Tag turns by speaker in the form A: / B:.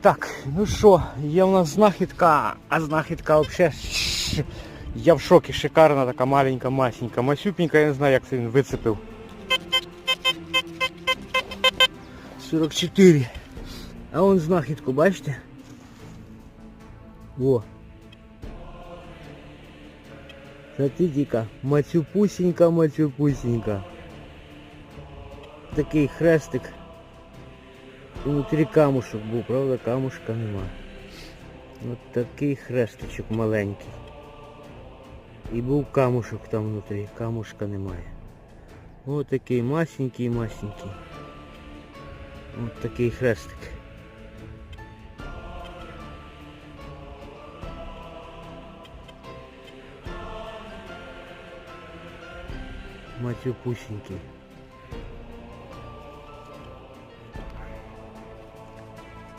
A: Так, ну що, є в нас знахідка, а знахідка взагалі я в шокі, шикарна така маленька, масенька, масюпенька, я не знаю, як це він вицепив. 44. А он знахідку, бачите? Во. Смотрите-ка, мацюпусенька, мацюпусенька. Такий хрестик. Внутрі камушок був, правда, камушка нема. От такий хрестичок маленький. І був камушок там внутрі, камушка немає. Ось такий масенький, масенький. Ось такий хрестик. Матюпусенький.